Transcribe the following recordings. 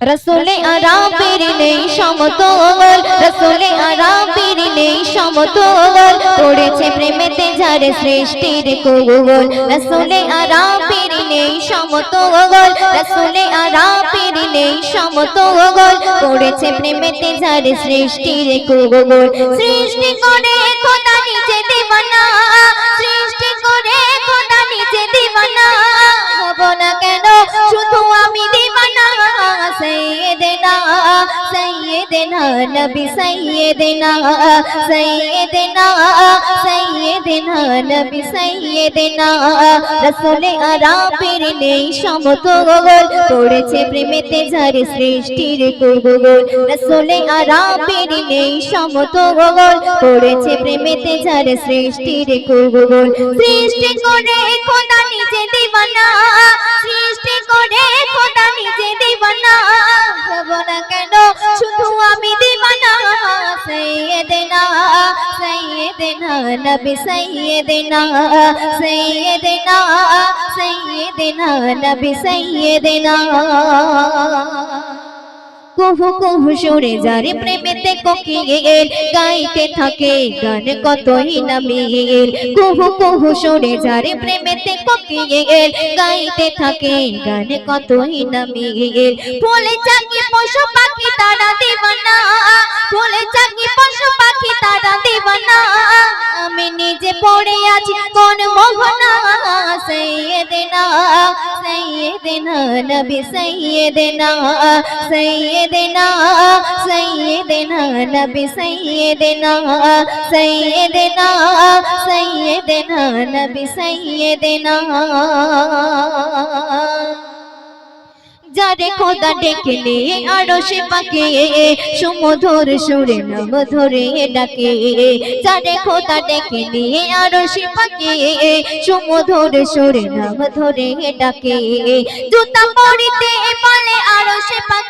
রসুলে আরামের নেই সমতল রসুলে আরামের নেই সমতল। পড়েছে প্রেমেতে যার সৃষ্টির কোগল রসুলে আরামের নেই সমতল রসুলে আরামের নেই সমতল। পড়েছে প্রেমেতে যার সৃষ্টির কোগল সৃষ্টি করে খোদা নিজে দিবানা সৃষ্টি করে খোদা সৈয়দনা নবী সৈয়দনা সৈয়দনা সৈয়দনা নবী সৈয়দনা রসুলে আরামের নেই সমতল, পড়েছে প্রেমেতে যার সৃষ্টির কোগল রসুলে আরামের নেই সমতল, পড়েছে প্রেমেতে যার সৃষ্টির কোগল সৃষ্টি করে খোদা নিজে দিবানা, সৃষ্টি সৈয়দনা নবী সৈয়দনা সৈয়দনা সৈয়দনা নবী সৈয়দনা কুহু কুহু সুরে যারে প্রেমেতে কোকিল গাইতে থাকে গান কতই না মিল কুহু কুহু সুরে যারে প্রেমেতে কোকিল গাইতে থাকে গান কতই না মিল ফুলে চাকি পশু পাখি তারা দিবানা ফুলে চাকি পশু পাখি, তারা দিবানা আমি নিজে পড়ে আছি কোন মোহনা। সৈয়দনা সৈয়দনা নবী সৈয়দনা সৈয়দনা সৈয়দনা নবী সৈয়দনা সৈয়দনা সৈয়দনা নবী সৈয়দনা যারে খোদা ডেকে নিয়ে আরও সে পাকে, সুমধুর সুরে নাম ধরে ডাকে। যারে খোদা ডেকে নিয়ে আরও সে পাকে, সুমধুর সুরে নাম ধরে ডাকে। জুতা পরিতে পালে আরও সে পাকে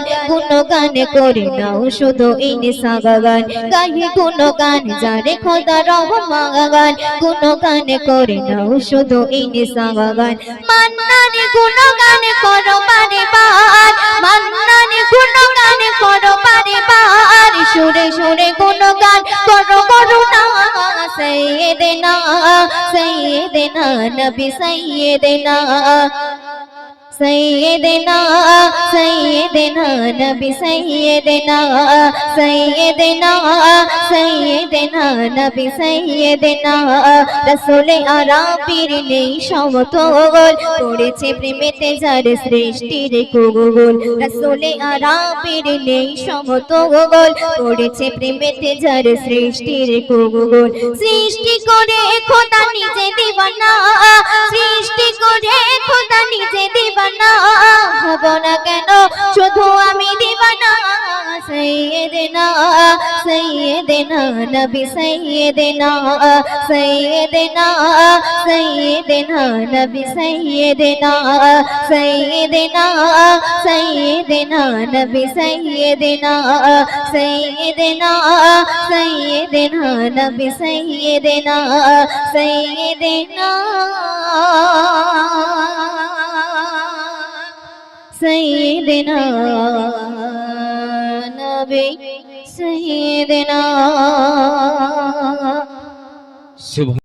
রহমান গুণগান করে নাও শুধু ইনসা গান। গাহে গুণগান যারে খোদা রহমান গুণগান করে নাও শুধু ইনসা গান। মান্নানি গুণগান করো বারে বার মান্নানি গুণগান করো বারে বার সুরে সুরে গুণগান করো করুণা সৈয়দনা সৈয়দনা নবী সৈয়দনা সৈয়দনা সৈয়দনা নবী সৈয়দনা সৈয়দনা সৈয়দনা নবী সৈয়দনা রসুলে আরামের নেই সমতল, পড়েছে প্রেমেতে যার সৃষ্টির কোগল। রসুলে আরামের নেই সমতল, পড়েছে প্রেমেতে যার সৃষ্টির কোগল। সৃষ্টি করে খোদা নিজে দিবানা, সৃষ্টি করে খোদা নিজে দিবানা হব না কেন? শুধু আমি দিবানা, সৈয়দনা সৈয়দনা, নবী সৈয়দনা সৈয়দনা সৈয়দনা, নবী সৈয়দনা সৈয়দনা সৈয়দনা, নবী সৈয়দনা সৈয়দনা সৈয়দনা, নবী সৈয়দনা সৈয়দনা। সৈয়দনা নবী সুবহান